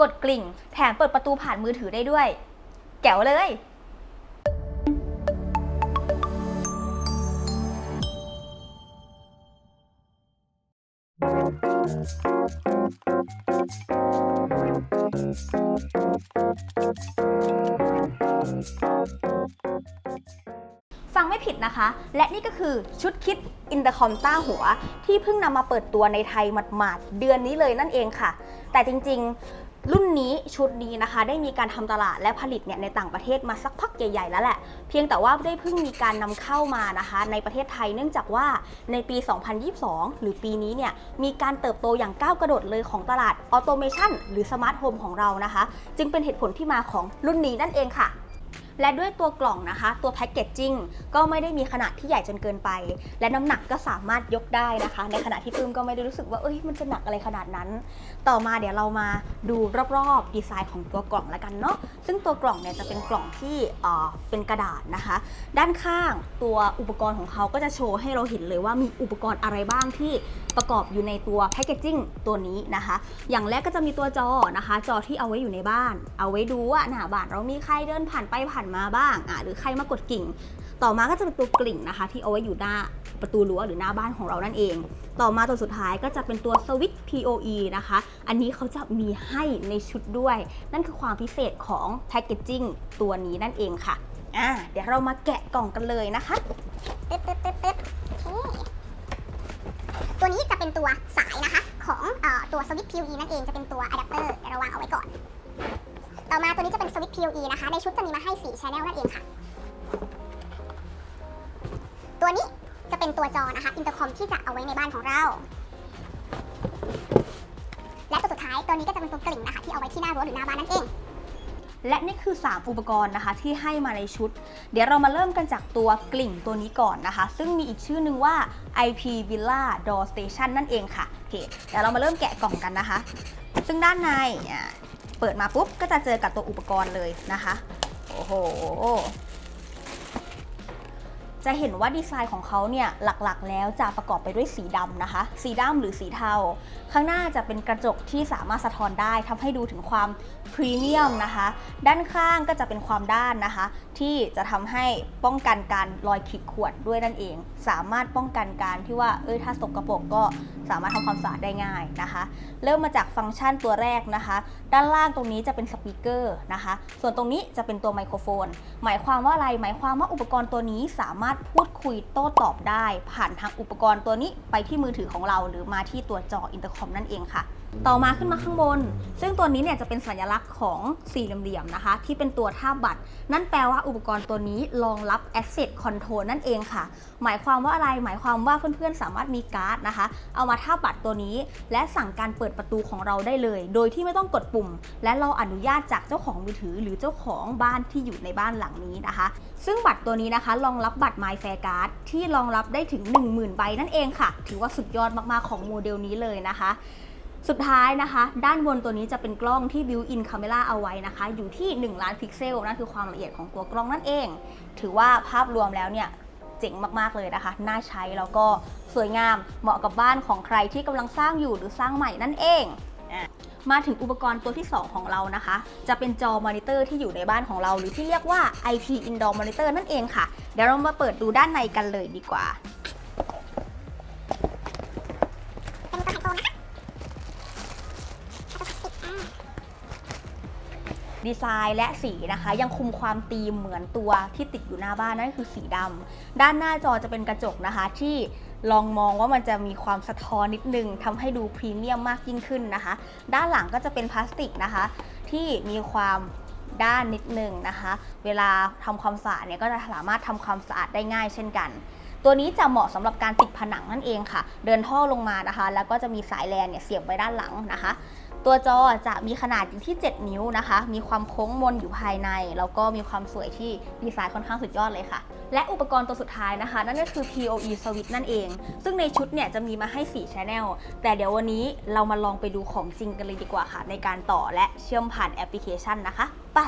กดกลิ่ง แถมเปิดประตูผ่านมือถือได้ด้วย แก๋วเลย ฟังไม่ผิดนะคะ และนี่ก็คือชุดคิดอินเตอร์คอมต้าหัว ที่เพิ่งนำมาเปิดตัวในไทยหมาดๆเดือนนี้เลยนั่นเองค่ะ แต่จริงๆ รุ่นนี้ชุดนี้นะคะ ได้มีการทำตลาดและผลิตเนี่ยในต่างประเทศมาสักพักใหญ่ๆแล้วแหละ เพียงแต่ว่าได้เพิ่งมีการนำเข้ามานะคะ ในประเทศไทยเนื่องจากว่าในปี 2022 หรือปีนี้เนี่ยมีการเติบโตอย่างก้าวกระโดดเลยของตลาดออโตเมชันหรือสมาร์ทโฮมของเรานะคะ จึงเป็นเหตุผลที่มาของรุ่นนี้นั่นเองค่ะ และด้วยตัวกล่องนะคะ ตัวแพ็กเกจจิ้งก็ไม่ได้มีขนาดที่ใหญ่จนเกินไป และน้ำหนักก็สามารถยกได้นะคะ ในขณะที่ปื้มก็ไม่ได้รู้สึกว่าเอ้ยมันจะหนักอะไรขนาดนั้น ต่อมาเดี๋ยวเรามาดูรอบๆดีไซน์ของตัวกล่องแล้วกันเนาะซึ่งตัวกล่องเนี่ยจะเป็นกล่องที่อ่อเป็นกระดาษนะคะ ด้านข้างตัวอุปกรณ์ของเขาก็จะโชว์ให้เราเห็นเลยว่ามีอุปกรณ์อะไรบ้างที่ประกอบอยู่ในตัวแพคเกจจิ้งตัวนี้นะคะ อย่างแรกก็จะมีตัวจอนะคะ จอที่เอาไว้อยู่ในบ้าน เอาไว้ดูว่าหน้าบ้านเรามีใครเดินผ่านไปผ่านมาบ้างอะหรือใครมากดกิ่ง ต่อมาก็จะเป็นตัวกลิ่งนะคะ ที่เอาไว้อยู่หน้าประตูรั้วหรือหน้าบ้านของเรานั่นเอง ต่อมาตัวสุดท้ายก็จะเป็นตัวสวิตช์ PoE นะคะ อันนี้เขาจะมีให้ในชุดด้วย นั่นคือความพิเศษของแพคเกจจิ้งตัวนี้นั่นเองค่ะอะเดี๋ยวเรามาแกะกล่องกันเลยนะคะตึ๊ดตึ๊ดตึ๊ดตึ๊ดโอเคตัวนี้จะเป็นตัวสายนะคะ ของออตัวสวิตช์ PoE นั่นเองจะเป็นตัวอะแดปเตอร์เดี๋ยวเราวางเอาไว้ก่อน ต่อมาตัวนี้จะเป็นสวิตช์ PoE นะคะ ในชุดจะมีมาให้ 4 channel นั่นเองค่ะ ตัวนี้จะเป็นตัวจอนะคะ อินเตอร์คอมที่จะเอาไว้ในบ้านของเรา และตัวสุดท้ายตัวนี้ก็จะเป็นตัวกลิ่งนะคะ ที่เอาไว้ที่หน้ารั้วหรือหน้าบ้านนั่นเองและนี่คือ 3 อุปกรณ์นะคะที่ให้มาในชุด เดี๋ยวเรามาเริ่มกันจากตัวกลิ่งตัวนี้ก่อนนะคะ ซึ่งมีอีกชื่อนึงว่า IP Villa Door Station นั่นเองค่ะโอเคเดี๋ยวเรามาเริ่มแกะกล่องกันนะคะ ซึ่งด้านใน เปิดมาปุ๊บก็จะเจอกับตัวอุปกรณ์เลยนะคะ โอ้โห จะเห็นว่าดีไซน์ของเขาเนี่ยหลักๆ แล้วจะประกอบไปด้วยสีดำนะคะ สีดำหรือสีเทา ข้างหน้าจะเป็นกระจกที่สามารถสะท้อนได้ทำให้ดูถึงความพรีเมียมนะคะ ด้านข้างก็จะเป็นความด้านนะคะ ที่จะทำให้ป้องกันการรอยขีดข่วนด้วยนั่นเอง สามารถป้องกันการที่ว่าเอ้ยถ้าสกรปรกก็สามารถทำความสะอาดได้ง่ายนะคะ เริ่มมาจากฟังก์ชันตัวแรกนะคะ ด้านล่างตรงนี้จะเป็นสปีกเกอร์นะคะ ส่วนตรงนี้จะเป็นตัวไมโครโฟน หมายความว่าอะไรหมายความว่าอุปกรณ์ตัวนี้สามารถพูดคุยโต้ตอบได้ ผ่านทางอุปกรณ์ตัวนี้ไปที่มือถือของเรา หรือมาที่ตัวจออินเตอร์คอมนั่นเองค่ะ ต่อมาขึ้นมาข้างบน ซึ่งตัวนี้เนี่ยจะเป็นสัญลักษณ์ของสี่เหลี่ยมๆนะคะ ที่เป็นตัวท่าบัตร นั่นแปลว่าอุปกรณ์ตัวนี้รองรับ Asset Control นั่นเองค่ะ หมายความว่าอะไร หมายความว่าเพื่อนๆ สามารถมีการ์ดนะคะ เอามาท่าบบัตรตัวนี้ และสั่งการเปิดประตูของเราได้เลย โดยที่ไม่ต้องกดปุ่ม และรออนุญาตจากเจ้าของมือถือ หรือเจ้าของบ้านที่อยู่ในบ้านหลังนี้นะคะ ซึ่งบัตรตัวนี้นะคะรองรับบัตร My Fair Card ที่รองรับได้ถึง 10,000 ใบนั่นเองค่ะ ถือว่าสุดยอดมากๆของโมเดลนี้เลยนะคะ สุดท้ายนะคะ ด้านบนตัวนี้จะเป็นกล้องที่ built-in camera เอาไว้นะคะ อยู่ที่ 1 ล้านพิกเซลนั่นคือความละเอียดของตัวกล้องนั่นเอง ถือว่าภาพรวมแล้วเนี่ยเจ๋งมาก ๆ เลยนะคะ น่าใช้แล้วก็สวยงามเหมาะกับบ้านของใครที่กำลังสร้างอยู่หรือสร้างใหม่นั่นเองมาถึงอุปกรณ์ตัวที่ 2 ของเรานะคะ จะเป็นจอมอนิเตอร์ที่อยู่ในบ้านของเรา หรือที่เรียกว่า IP Indoor Monitor นั่นเองค่ะ เดี๋ยวเรามาเปิดดูด้านในกันเลยดีกว่า เป็นตัวไฮโซนะคะตัวพลาสติกอ่า ดีไซน์และสีนะคะ ยังคุมความตีมเหมือนตัวที่ติดอยู่หน้าบ้านนั่นคือสีดำด้านหน้าจอจะเป็นกระจกนะคะที่ลองมองว่ามันจะมีความสะท้อนนิดนึงทำให้ดูพรีเมียมมากยิ่งขึ้นนะคะ ด้านหลังก็จะเป็นพลาสติกนะคะ ที่มีความด้านนิดนึงนะคะ เวลาทำความสะอาดเนี่ยก็จะสามารถทำความสะอาดได้ง่ายเช่นกัน ตัวนี้จะเหมาะสำหรับการติดผนังนั่นเองค่ะ เดินท่อลงมานะคะ แล้วก็จะมีสายแลนเนี่ยเสียบไว้ด้านหลังนะคะ ตัวจอจะมีขนาดอยู่ที่ 7 นิ้วนะคะ มีความโค้งมนอยู่ภายใน แล้วก็มีความสวยที่ดีไซน์ค่อนข้างสุดยอดเลยค่ะ และอุปกรณ์ตัวสุดท้ายนะคะ นั่นก็คือ PoE Switch นั่นเอง ซึ่งในชุดเนี่ยจะมีมาให้ 4 Channel แต่เดี๋ยววันนี้เรามาลองไปดูของจริงกันเลยดีกว่าค่ะ ในการต่อและเชื่อมผ่านแอปพลิเคชันนะคะ ไป